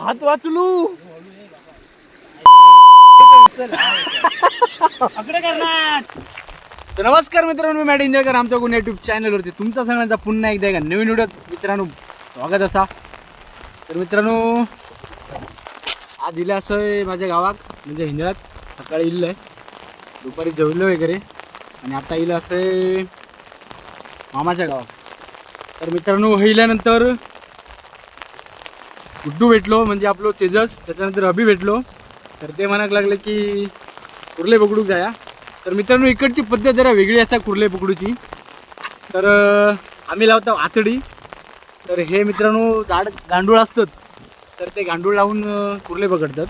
हात वाचलू. तर नमस्कार मित्रांनो मी मॅट इंजयकर आमच्या कोण युट्यूब चॅनलवरती तुमचा सगळ्यांचा पुन्हा एकदा एका नवीन व्हिडिओत मित्रांनो स्वागत असा. तर मित्रांनो आज इलं असं माझ्या गावात म्हणजे हिंजळ्यात सकाळी इल्लं आहे. दुपारी जेवलं वगैरे. आणि आता इलं असं मामाच्या गावात. तर मित्रांनो हिल्यानंतर गुड्डू भेटलो म्हणजे आपलं तेजस त्याच्यानंतर अभि भेटलो. तर ते म्हणायला लागले की कुर्ले पकडूक जाया. तर मित्रांनो इकडची पद्धत जरा वेगळी असते कुर्ले पकडूची. तर आम्ही लावतो आतडी. तर हे मित्रांनो झाड गांडूळ असतात. तर ते गांडूळ लावून कुर्ले पकडतात.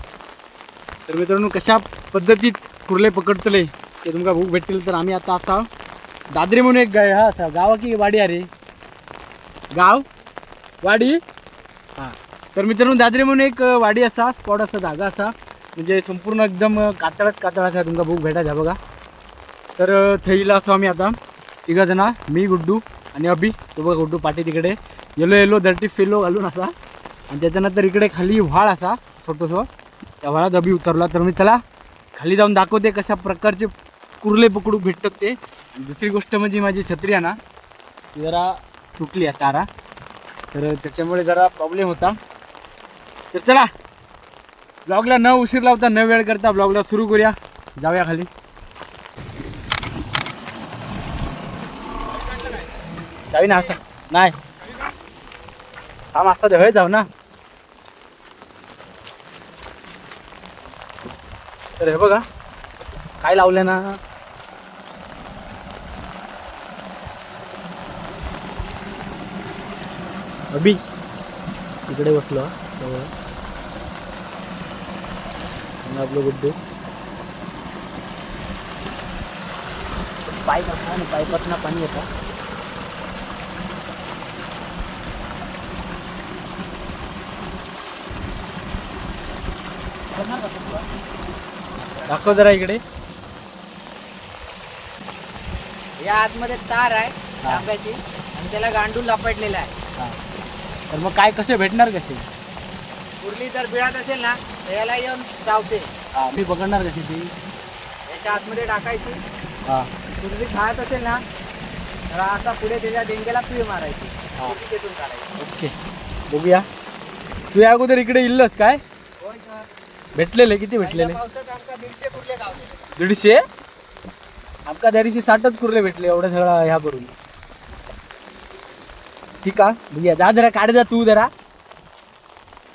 तर मित्रांनो कशा पद्धतीत कुर्ले पकडतले ते तुमका भूक भेटतील. तर आम्ही आता आता दादरी म्हणून एक गाय हा असा गाव की वाडी अरे गाव? वाडी? हां. तर मित्रांनो दादरी म्हणून एक वाडी असा स्पॉट असा जागा असा. म्हणजे संपूर्ण एकदम अं, कातळच कातळ असा तुमका भूक भेटायचा बघा. तर थैला असो आम्ही आता. तिघा जणा मी गुड्डू आणि अभि. तो बघा गुड्डू पाठी तिकडे. येलो येलो दर्टी फेलो घालून असा. आणि त्याच्यानंतर इकडे खाली व्हाळ असा छोटंसं. त्या व्हाळात अभि उतरला. तर मी त्याला खाली जाऊन दाखवते कशा प्रकारचे कुर्ले पकडू भेटतात ते. दुसरी गोष्ट म्हणजे माझी छत्री आहे ना ती जरा तुटली आहे तारा. तर त्याच्यामुळे जरा प्रॉब्लेम होता. तर चला. ब्लॉगला न उशीर लावता न वेळ करता ब्लॉगला सुरू करूया. जाऊया खाली. चावी ना असा. नाही. हा मास्ता दे जाऊ ना. तर हे बघा. काय लावलं ना. अभि. इकडे बसलो जवळ. आणि आपलं गुड्डू. पाईप असणार आणि पाईपातनं पाणी येतं. दाखव जरा इकडे. या आतमध्ये तार आहे तांब्याची आणि त्याला गांडूळ लपटलेला आहे. तर मग काय कसे भेटणार कसे? कुर्ली जर बिळात असेल ना. तर याला येऊन चावते हा मी पकडणार कशी ती याच्या आतमध्ये टाकायची. हा. कुर्ली खात असेल ना तर असा पुढे त्याच्या डेंग्याला पीळ मारायची. हा. काढायची. ओके. बघूया. तू या अगोदर इकडे इल्लस काय? होय सर. भेटलेले किती पहिल्या भेटलेले? पावसात आमका दीडशे कुर्ले गावले. दीडशे? आमका दरीशी साठच कुर्ले भेटले एवढं सगळं ह्या करून ठीक आहे बघूया. जा जरा काढ जा तू जरा.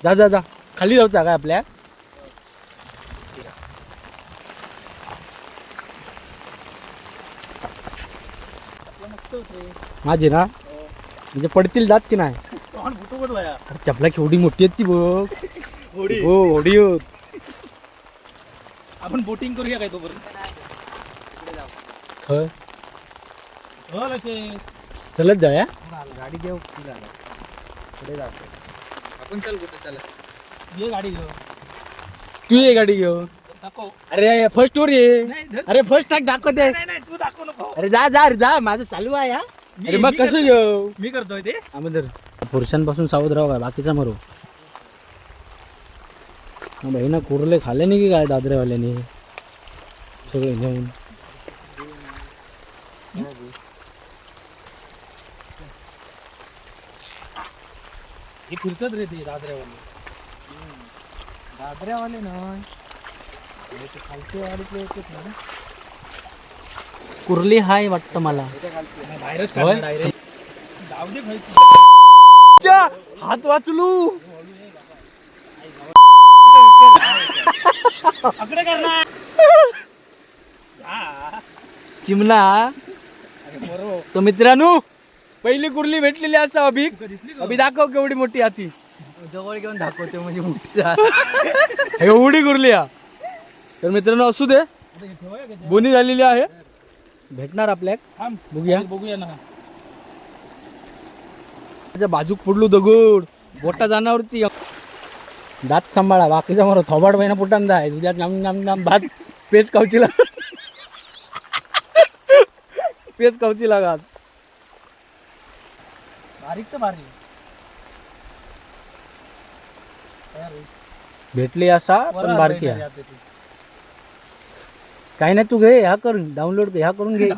जा जा जा. खाली जाऊचा काय आपल्या? माझी ना? म्हणजे पडतील जात की नाही? अरे चपला केवढी मोठी आहेत ती बघ. हो होडी होत आपण बोटिंग करूया काय तोपर्यंत? पुढे जाऊ खय हो लक्षे चलत जाऊया? गाडी घेऊ पुढे पुढे जातो. आपण चल कुठे चला. ये गाडी घेऊ तू ये गाडी घेऊन. अरे फर्स्ट वर ये. नाही धर. अरे फर्स्ट टाक दाखवते नाही नाही तू दाखव नको. अरे जा जा रे जा. माझं चालू आहे हा. मी- अरे मग मी कसं करतो. घेऊ? मी करतोय ते. अगोदर पुरुषांपासून सावध राहा काय बाकीचा मरो. बहिणा कुर्ले खाल्ले नाही की काय दादरेवाल्याने? सगळे नेऊन हे फिरतात रे ते दादऱ्यावाले दादऱ्यावाले ना. कुर्ली हाय वाटतं मला. हात वाचलू. बरोबर तर मित्रांनो पहिली कुर्ली भेटलेली असं अभि. तुका दिसली का? अभि दाखव केवढी मोठी हाती. जवळ घेऊन दाखवते म्हणजे मोठी एवढी कुर्ली हा. तर मित्रांनो असू दे? बोनी झालेली आहे. भेटणार आपल्याक थांब. बघूया. बघूया ना. त्याच्या बाजूक पडलो दगड. बोटा जाण्यावरती दात सांभाळा. बाकीचा मारो थोबाड महिना पोटान जाय तुझ्या नाम नाम नाम भात. पेच कावची लाग पेच कावची लागात बारीक तर बारीक भेटली असा पण बारकी आहे. काही नाही तू घे ह्या कर डाउनलोड ह्या करून घे.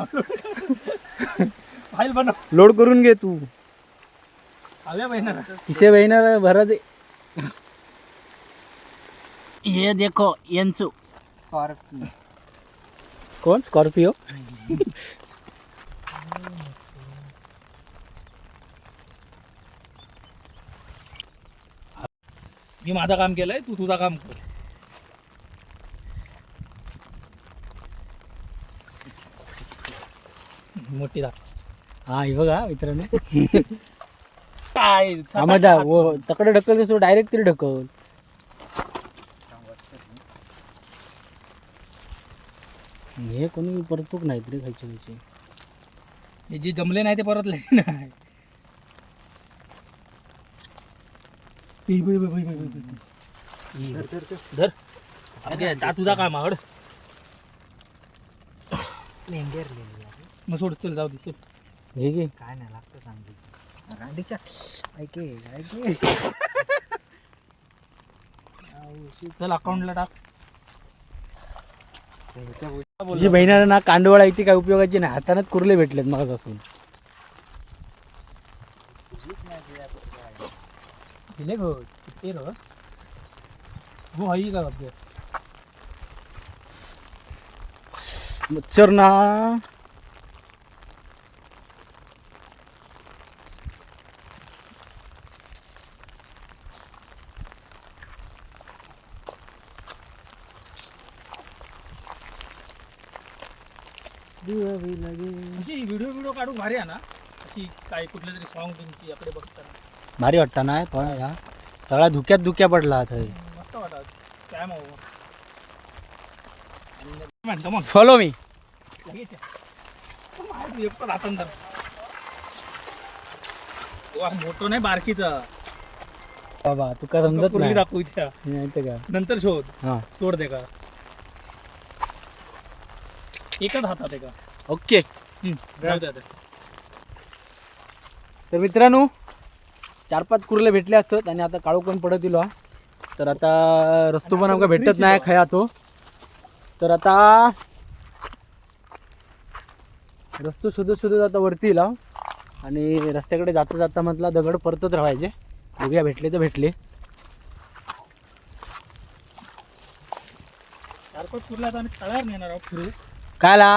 फाईल बनव. लोड करून घे तू. आल्या किसे बहिणाला भरा दे. ये देखो यांचू. स्कॉर्पिओ कोण? स्कॉर्पिओ मी माझं काम केलंय तू तुझं काम कर. मोठी दाख हा हे बघा मित्रांनो. काय हा माझा तकडे ढकल तो डायरेक्ट तरी ढकल. हे कोणी परतूक नाहीत रे खायचे खायचे हे जे जमले नाही ते परतले. नाही. बै, बै, बै, बै, बै. मग सोड चल जाऊ दे चल. हे घे. काय नाही लागतं सांगते. ऐके ऐके. चल अकाउंटला टाक. बहिणाला ना कांडवळा इथे काय उपयोगाची नाही. हातानेच कुर्ले भेटलेत मला असून दिले गो ते रो हो? हई का बाबा मच्छर ना अशी व्हिडिओ व्हिडिओ काढून भारी आहे ना? अशी काय कुठलं तरी सॉन्ग तुमची याकडे बघताना. भारी वाटतं ना पण ह्या सगळा धुक्यात धुक्या पडला आता. हे. मस्त वाटत काय मग? म्हणतो मग. फॉलो मी लगेच या. माहिती एकटं राहतं तर वा मोठं नाही बारकीचा. बाबा तुका समजत नाही. दाखवू इच्छा नाही तर का नंतर शोध. हा. सोड दे का? एकच हातात आहे का? ओके. जाऊ. तर मित्रांनो चार पाच कुर्ले भेटले असत आणि आता काळू पण पडत दिलो हा. तर आता रस्तो पण आमका भेटत नाही खया तो. तर आता रस्तो शोधत शोधत आता वरती येला आणि रस्त्याकडे जाता जाता म्हटला दगड परतत राहायचे. बघूया भेटले तर भेटले. चार पाच कुर्ला आता आम्ही तळ्यावर नेणार आहोत फिरू. काला.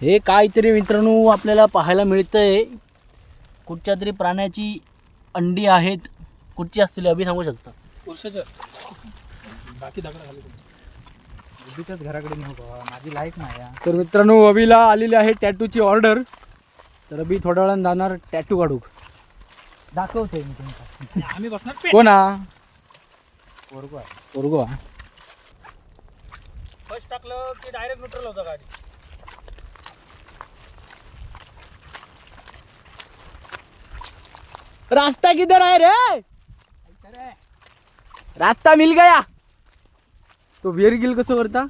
हे काहीतरी मित्रांनो आपल्याला पाहायला मिळतंय. कुठच्या तरी प्राण्याची अंडी आहेत. कुठची असतील अभि सांगू शकता? पुरुषाच्या. बाकी दगड घराकडे नको माझी लाईफ नाही. तर मित्रांनो अभिला आलेली आहे टॅटूची ऑर्डर तर अभि थोड्या वेळानं जाणार टॅटू काढू. दाखवतोय मी तुमचा आम्ही बसणार कोणा? आहे. पोरगो फर्स्ट टाकलं की डायरेक्ट न्यूट्रल होतं गाडी. रास्ता किधर है रे? रास्ता मिल गया. तो बियर गिल कसं वरता?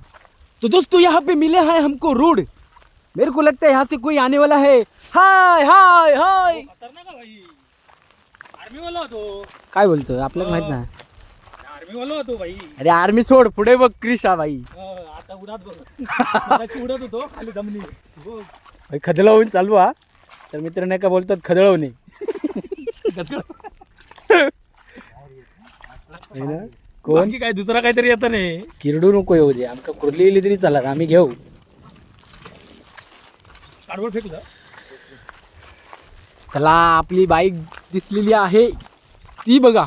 तो दोस्तों यहाँ पे मिले हैं हमको रोड मेरे को लगता है यहाँ से कोई आने वाला है. हाय हाय हाय खतरनाक आहे भाई. आर्मी वाला होतो काय बोलतोय? आपल्याला माहीत नाही. आर्मी वाला होतो भाई. अरे आर्मी सोड पुढे बघ क्रिशा बाई अं, आता उडात बघ. उडत होतो खाली. भाई खदळवून चालू हा. तर मित्रांनो का बोलतात खदळवणे है? कोण? काय दुसरा काहीतरी येतं नाही. किरडू नको येऊ दे. आमका कुर्ली येली तरी चालत आम्ही घेऊ. काढवड फेकलं त्याला आपली बाईक दिसलेली आहे. ती बघा.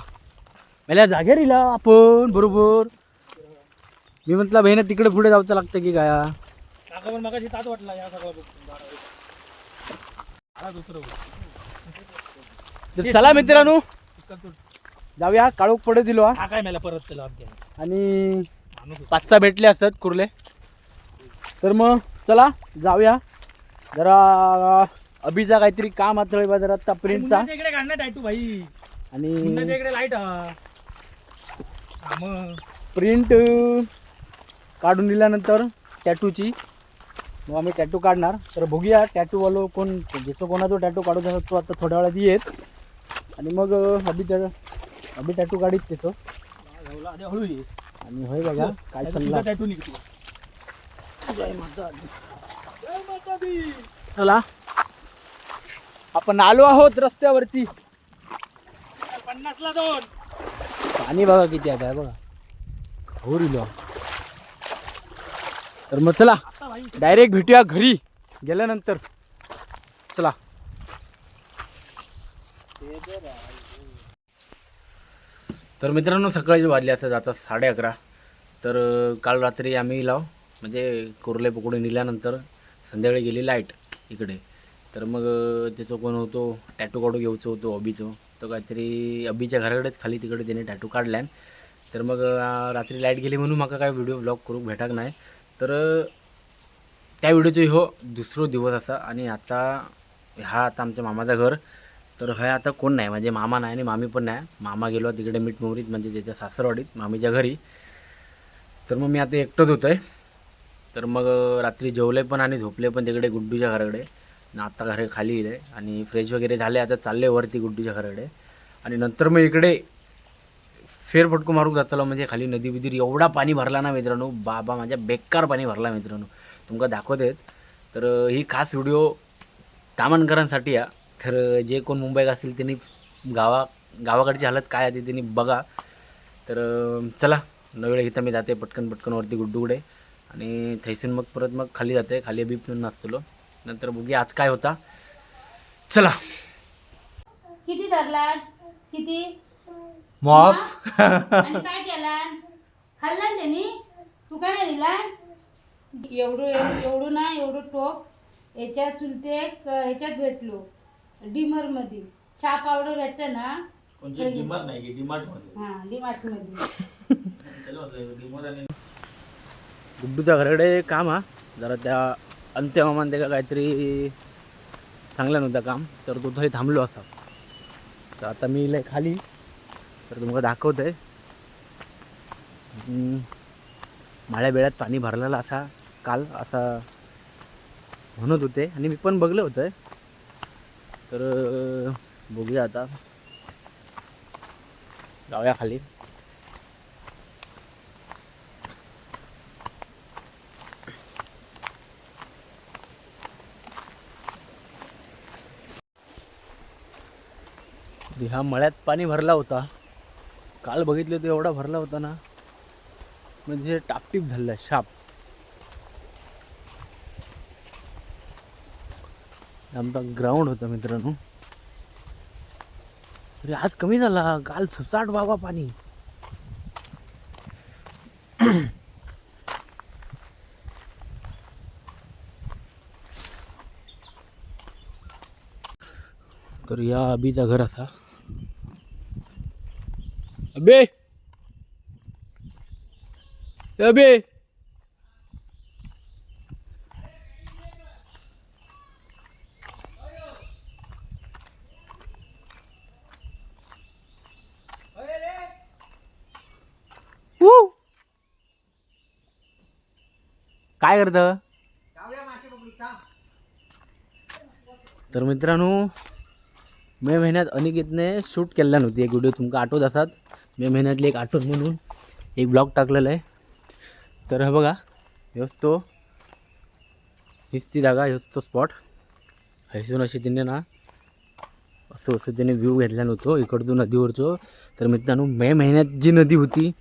पहिल्या जागेवर इला आपण बरोबर. मी म्हटलं बहिणा तिकडे पुढे जायचं लागतं की काय? काका पण मगाशी तात वाटला या सगळं बघून बारा वाजता. दुसरं बघ. तर चला मित्रांनो. जाऊया काळोख पडे दिलो हा. काय मला परत त्याला आणि. पाच सहा भेटले असतात कुर्ले. तर मग चला जाऊया. जरा अभिचा काहीतरी काम आता बा जरा आता प्रिंटचा इकडे काढणार टायटू भाई. आणि लाइट प्रिंट काढून दिल्यानंतर टॅटूची मग आम्ही टॅटू काढणार. तर बघूया टॅटूवालो कोण ज्याचं कोणाचा टॅटू काढू देणार तो आता थोड्या वेळात येत आणि मग अभि त्या अभि टॅटू काढीत त्याचं. हळू ये आणि होय बघा काय चाललं. tattoo निघतो. चला. आपण आलो आहोत रस्त्यावरती. पन्नासला दोन. पाणी बघा किती आहे बघा. हो रिलो तर मग चला डायरेक्ट भेटूया घरी. गेल्यानंतर. चला. तर मित्रांनो सकाळी वाजले असं जातात साडे अकरा. तर काल रात्री आम्ही लाव म्हणजे कुर्ले पकडून नेल्यानंतर संध्याकाळी गेली लाइट इकडे. तर मग त्याचं कोण होतो टॅटू काढू घ्यायचं होतो हॉबीचं तो काहीतरी अबीच्या घराकडेच खाली तिकडे त्याने टॅटू काढल्यान तर मग रात्री लाइट गेली म्हणून म्हाका काय व्हिडिओ ब्लॉग करूक भेटाक नाही. तर त्या व्हिडिओचो हो दुसरो दिवस असा. आणि आता हा आता आमच्या मामाचं घर. तर हे आता कोण नाही म्हणजे मामा नाही आणि मामी पण नाही. मामा गेलो तिकडे मीठ मोहरीत म्हणजे त्याच्या सासरवाडीत मामीच्या घरी. तर मग मी आता एकटंच होतो आहे तर मग रात्री जेवले पण आणि झोपले पण तिकडे गुड्डूच्या घराकडे. ना आत्ता घरे खाली आहे आणि फ्रेश वगैरे झाले आता चालले वरती गुड्डूच्या घराकडे. आणि नंतर मग इकडे फेरफटको मारून जातलो म्हणजे खाली नदी बिदीर एवढा पाणी भरला ना मित्रांनो. बाबा माझ्या बेकार पाणी भरला मित्रांनो. तुमका दाखवतेच तर ही खास व्हिडिओ तामणकरांसाठी या तर जे कोण मुंबईत असतील त्यांनी गावा गावाकडची हालत काय आहे त्यांनी बघा. तर चला नवेळ इथं मी जाते पटकन पटकन वरती गुड्डूकडे. आणि थैसून मग परत मग खाली जाते. खाली बी पण नसतलो नंतर बघूया आज काय होता. चला. किती धरला किती? मॉप. आणि काय केला खाल्ला ना त्यांनी? तू काय नाही दिला एवढं एवढं एवढं ना एवढं टोप याच्यात चुलते क- ह्याच्यात भेटलो. डिमरमध्ये चहा पावडर भेटतं ना? कोणचे? डिमार्ट नाही की डिमार्टमध्ये. हा डिमार्टमध्ये त्याला वाटलं डिमार्ट आणि गुड्डूच्या घराकडे काम हा. जरा त्या अंत्यमामान त्याला का काहीतरी चांगलं नव्हतं काम तर तो थंय थांबलो असा. तर आता मी लय खाली तर तुमका दाखवत आहे माळ्या बेळ्यात पाणी भरलेलं असा काल असा म्हणत होते. आणि मी पण बघलं होतं. तर बघूया आता. जाऊया खाली. ह्या मळ्यात पाणी भरला होता. काल बघितलं तर एवढा भरला होता ना. म्हणजे टापटीप झालं शाप. आमचा ग्राउंड होता मित्रांनो. अरे आज कमी झाला काल सुसाट बाबा पाणी. तर या अबीचा घर असा. अबे अबे. काय करत? तर मित्रांनो मे महिन्यात अनिकेतने शूट केलेला नव्हती. एक व्हिडिओ तुमका आठवत असतात मे महिन्यातली एक आठवण म्हणून एक ब्लॉग टाकलेला आहे. तर हा बघा ह्योच तो हीच ती जागा ह्योच तो स्पॉट हैसून अशी तिने ना असं असं त्याने व्ह्यू घेतला नव्हतो इकडचो नदीवरचो. तर मित्रांनो मे महिन्यात जी नदी होती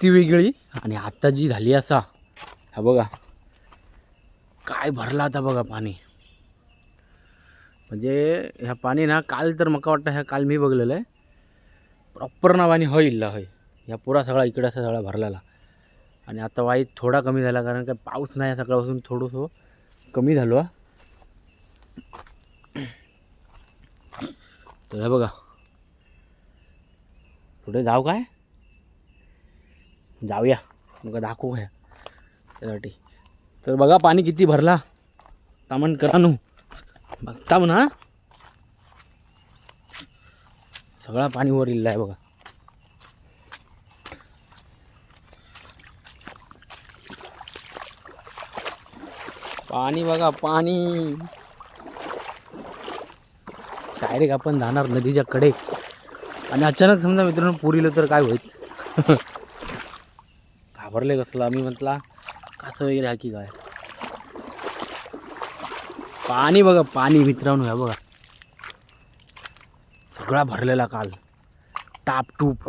ती वेगळी आणि आत्ता जी झाली असा. हा बघा. काय भरला आता बघा पाणी. म्हणजे ह्या पाणी ना काल तर मका वाटतं ह्या काल मी बघलेलं आहे. प्रॉपर ना पाणी होय इल्ला होय. ह्या पुरा सगळा इकडे असा सगळा भरलेला. आणि आता वाईट थोडा कमी झाला कारण काय पाऊस नाही सकाळपासून थोडंसं कमी झालो हा. तर हे बघा. पुढे जाऊ काय? जाऊया. मग दाखवू ह्या त्यासाठी. तर बघा पाणी किती भरला. तामण करा नू. बघता म्हणा. सगळा पाणी वर इल्ला आहे बघा. पाणी बघा पाणी. डायरेक्ट आपण जाणार नदीच्या कडे. आणि अचानक समजा मित्रांनो पुरीलं तर काय होईल? घाबरले कसलं? आम्ही म्हटला कसं वगैरे हा की काय? पाणी बघा पाणी मित्रांनो ह्या बघा. सगळा भरलेला काल. टापटूप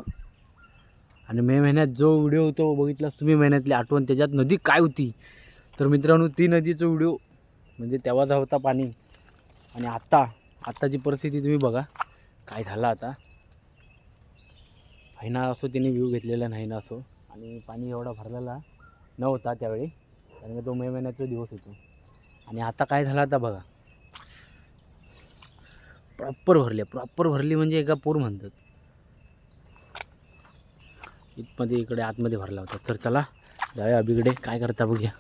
आणि मे महिन्यात जो व्हिडिओ होतो बघितलास तुम्ही महिन्यातली आठवण त्याच्यात नदी काय होती? तर मित्रांनो ती नदीचा व्हिडिओ म्हणजे तेव्हाचा होता पाणी. आणि आत्ता आत्ताची परिस्थिती तुम्ही बघा. काय झालं आता? ना असो तिने व्ह्यू घेतलेला नाही ना असो. आणि पाणी एवढा भरलेला नव्हता त्यावेळी. कारण तो मे महिन्याचा दिवस होतो. आणि आता काय झालं आता बघा. प्रॉपर भरले प्रॉपर भरली म्हणजे एका पूर म्हणतात. इथमध्ये इकडे आतमध्ये भरला होता. तर चला जाऊया अभिकडे काय करता बघूया.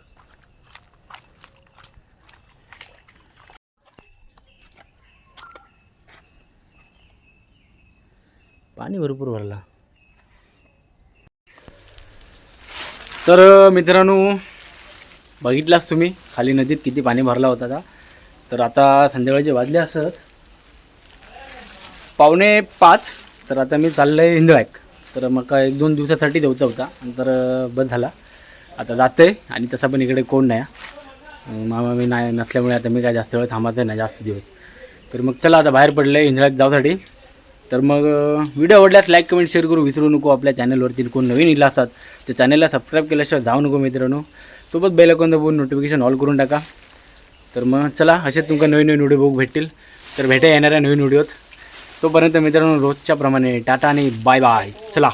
पाणी भरपूर भरला. तर मित्रांनो बघितलाच तुम्ही खाली नदीत किती पाणी भरला होता का तर आता संध्याकाळचे वाजले असत. पावणे पाच तर आता मी चाललो आहे इंद्रायक. तर मग एक दोन दिवसासाठी द्यायचा होता तर बस झाला. आता जातं आहे आणि तसा पण इकडे कोण नाही मामा मी नाही नसल्यामुळे आता मी काय जास्त वेळ थांबायचं नाही जास्त दिवस. तर मग चला आता बाहेर पडलं आहे इंद्रायक जाऊसाठी. तर मग व्हिडिओ आवडल्यास लाईक कमेंट शेअर करू. विसरू नको आपल्या चॅनलवरती कोण नवीन इला असतात तर चॅनलला सबस्क्राईब केल्याशिवाय जाऊ नको मित्रांनो. सोबत बेल दाबून नोटिफिकेशन ऑल करून टाका. तर मग चला असे तुमका नवीन नवीन व्हिडिओ बघू भेटतील. तर भेटा येणाऱ्या नवीन व्हिडिओत तोपर्यंत मित्रांनो रोजच्या प्रमाणे टाटा आणि बाय बाय चला.